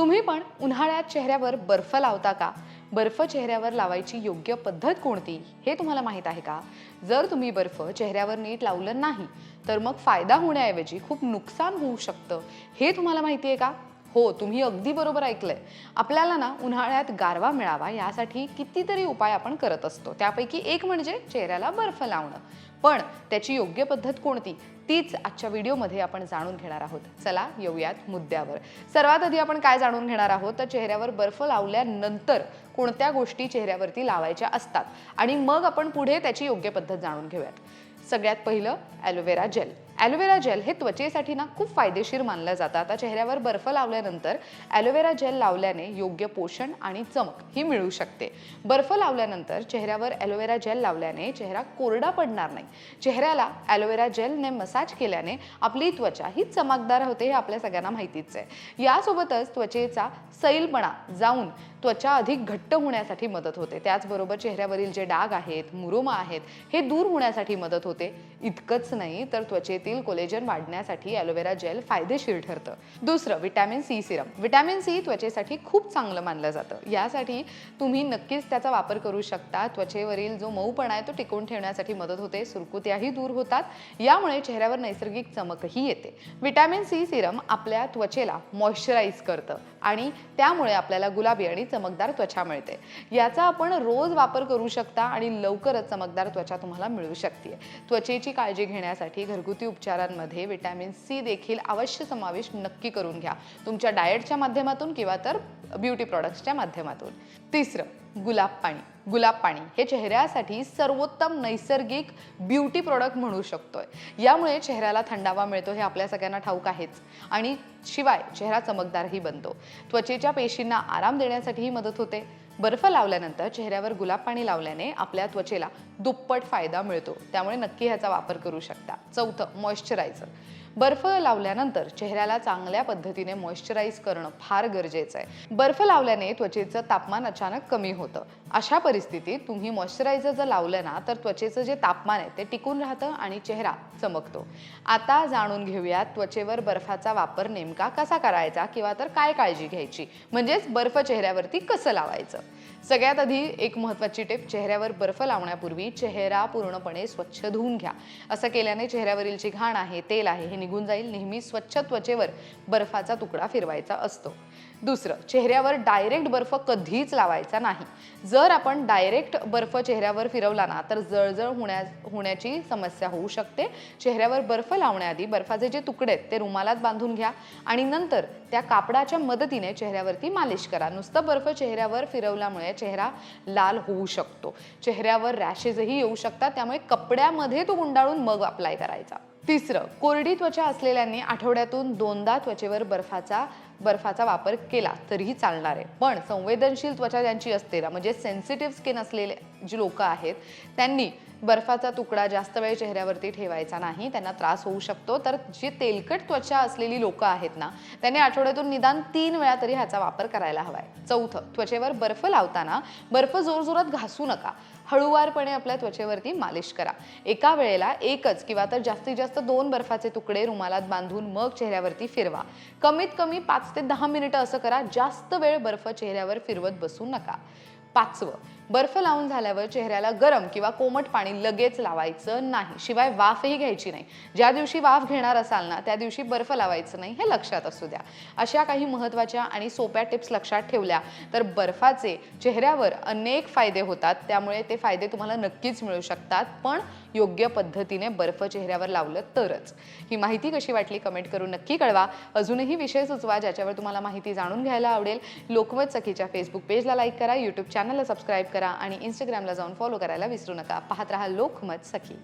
तुम्ही पण उन्हाळ्यात चेहऱ्यावर बर्फ लावता का? बर्फ चेहऱ्यावर लावायची योग्य पद्धत कोणती? हे तुम्हाला माहीत आहे का? जर तुम्ही बर्फ चेहऱ्यावर नीट लावलं नाही तर मग फायदा होण्याऐवजी खूप नुकसान होऊ शकतं. हे तुम्हाला माहिती आहे का? हो तुम्ही अगदी बरोबर ऐकलंय. आपल्याला ना उन्हाळ्यात गारवा मिळावा यासाठी कितीतरी उपाय आपण करत असतो. त्यापैकी एक म्हणजे चेहऱ्याला बर्फ लावणं. पण त्याची योग्य पद्धत कोणती? तीच आजच्या व्हिडिओमध्ये आपण जाणून घेणार आहोत. चला येऊयात मुद्द्यावर. सर्वात आधी आपण काय जाणून घेणार आहोत? तर चेहऱ्यावर बर्फ लावल्यानंतर कोणत्या गोष्टी चेहऱ्यावरती लावायच्या असतात? आणि मग आपण पुढे त्याची योग्य पद्धत जाणून घेऊयात. सगळ्यात पहिलं ॲलोवेरा जेल ॲलोवेरा जेल हे त्वचेसाठी ना खूप फायदेशीर मानलं जातं. आता चेहऱ्यावर बर्फ लावल्यानंतर ॲलोवेरा जेल लावल्याने योग्य पोषण आणि चमक ही मिळू शकते. बर्फ लावल्यानंतर चेहऱ्यावर ॲलोवेरा जेल लावल्याने चेहरा कोरडा पडणार नाही. चेहऱ्याला ॲलोवेरा जेलने मसाज केल्याने आपली त्वचा ही चमकदार होते हे आपल्या सगळ्यांना माहितीच आहे. यासोबतच त्वचेचा सैलपणा जाऊन त्वचा अधिक घट्ट होण्यासाठी मदत होते. त्याचबरोबर चेहऱ्यावरील जे डाग आहेत मुरुमा आहेत हे दूर होण्यासाठी मदत होते. इतकंच नाही तर त्वचेतील कोलेजन वाढण्यासाठी ॲलोवेरा जेल फायदेशीर ठरतं. दुसरं vitamin C serum vitamin C त्वचेसाठी खूप चांगलं मानलं जातं. यासाठी तुम्ही नक्कीच त्याचा वापर करू शकता. त्वचेवरील जो मऊपणा आहे तो टिकवून ठेवण्यासाठी मदत होते. सुरकुत्याही दूर होतात. यामुळे चेहऱ्यावर नैसर्गिक चमकही येते. विटॅमिन सी सिरम आपल्या त्वचेला मॉइश्चराईज करतं आणि त्यामुळे आपल्याला गुलाबी आणि चमकदार त्वचा मिळते. याचा आपण रोज वापर करू शकता आणि लवकरच चमकदार त्वचा तुम्हाला मिळू शकते त्वचेची काळजी घेण्यासाठी घरगुती उपचारांमध्ये विटॅमिन सी देखील अवश्य समावेश नक्की करून घ्या. तुमच्या डाएटच्या माध्यमातून किंवा तर ब्युटी प्रॉडक्ट्सच्या माध्यमातून. तिसरं गुलाब पाणी. गुलाब पाणी हे चेहऱ्यासाठी सर्वोत्तम नैसर्गिक ब्युटी प्रॉडक्ट म्हणू शकतोय. यामुळे चेहऱ्याला थंडावा मिळतो हे आपल्या सगळ्यांना ठाऊक आहेच. आणि शिवाय चेहरा चमकदारही बनतो. त्वचेच्या पेशींना आराम देण्यासाठीही मदत होते. बर्फ लावल्यानंतर चेहऱ्यावर गुलाब पाणी लावल्याने आपल्या त्वचेला दुप्पट फायदा मिळतो. त्यामुळे नक्की ह्याचा वापर करू शकता. चौथं मॉइश्चरायझर. बर्फ लावल्यानंतर चेहऱ्याला चांगल्या पद्धतीने मॉइश्चराईज करणं फार गरजेचं आहे. बर्फ लावल्याने त्वचेचं तापमान अचानक कमी होतं. अशा परिस्थितीत तुम्ही मॉइश्चरायझर जर लावलं ना तर त्वचेचं जे तापमान आहे ते टिकून राहतं आणि चेहरा चमकतो. आता जाणून घेऊया त्वचेवर बर्फाचा वापर नेमका कसा करायचा किंवा तर काय काळजी घ्यायची? म्हणजेच बर्फ चेहऱ्यावरती कसं लावायचं? सगळ्यात आधी एक महत्त्वाची टिप चेहऱ्यावर बर्फ लावण्यापूर्वी चेहरा पूर्णपणे स्वच्छ धुवून घ्या. असं केल्याने चेहऱ्यावरील जी घाण आहे तेल आहे हे निघून जाईल नेहमी स्वच्छ त्वचेवर बर्फाचा तुकडा फिरवायचा असतो. दुसरं चेहऱ्यावर डायरेक्ट बर्फ कधीच लावायचा नाही. जर आपण डायरेक्ट बर्फ चेहऱ्यावर फिरवला ना तर जळजळ होण्या होण्याची समस्या होऊ शकते. चेहऱ्यावर बर्फ लावण्याआधी बर्फाचे जे तुकडे आहेत ते रुमालात बांधून घ्या आणि नंतर त्या कापडाच्या मदतीने चेहऱ्यावरती मालिश करा. नुसतं बर्फ चेहऱ्यावर फिरवल्यामुळे चेहरा लाल होऊ शकतो. चेहऱ्यावर रॅशेसही येऊ शकतात त्यामुळे कपड्यामध्ये तो गुंडाळून मग अप्लाय करायचा. तिसरं कोरडी त्वचा असलेल्यांनी आठवड्यातून दोनदा त्वचेवर बर्फाचा बर्फाचा वापर केला तरीही चालणार आहे. पण संवेदनशील त्वचा ज्यांची असते ना म्हणजे सेन्सिटिव्ह स्किन असलेले जी लोक आहेत त्यांनी बर्फाचा तुकडा जास्त वेळ चेहऱ्यावरती ठेवायचा नाही त्यांना त्रास होऊ शकतो. तर जी तेलकट त्वचा असलेली लोक आहेत ना त्यांनी आठवड्यातून निदान तीन वेळा तरी ह्याचा वापर करायला हवाय. चौथं त्वचेवर बर्फ लावताना बर्फ जोरजोरात घासू नका. हळूवारपणे आपल्या त्वचेवरती मालिश करा. एका वेळेला एकच किंवा तर जास्तीत जास्त दोन बर्फाचे तुकडे रुमालात बांधून मग चेहऱ्यावरती फिरवा. कमीत कमी पाच ते दहा मिनिटं असं करा. जास्त वेळ बर्फ चेहऱ्यावर फिरवत बसू नका. पाचवं. बर्फ लावून झाल्यावर चेहऱ्याला गरम किंवा कोमट पाणी लगेच लावायचं नाही. शिवाय वाफही घ्यायची नाही. ज्या दिवशी वाफ घेणार असाल ना त्या दिवशी बर्फ लावायचं नाही हे लक्षात असू द्या. अशा काही महत्त्वाच्या आणि सोप्या टिप्स लक्षात ठेवल्या तर बर्फाचे चेहऱ्यावर अनेक फायदे होतात. त्यामुळे ते फायदे तुम्हाला नक्कीच मिळू शकतात. पण योग्य पद्धतीने बर्फ चेहऱ्यावर लावलं तरच. ही माहिती कशी वाटली कमेंट करून नक्की कळवा. अजूनही विषय सुचवा ज्याच्यावर तुम्हाला माहिती जाणून घ्यायला आवडेल. लोकमत सखीच्या फेसबुक पेजला लाईक करा यूट्यूब चॅनलला सबस्क्राईब करा आणि इंस्टाग्रामला जाऊन फॉलो करायला विसरू नका. पाहत राहा लोकमत सखी.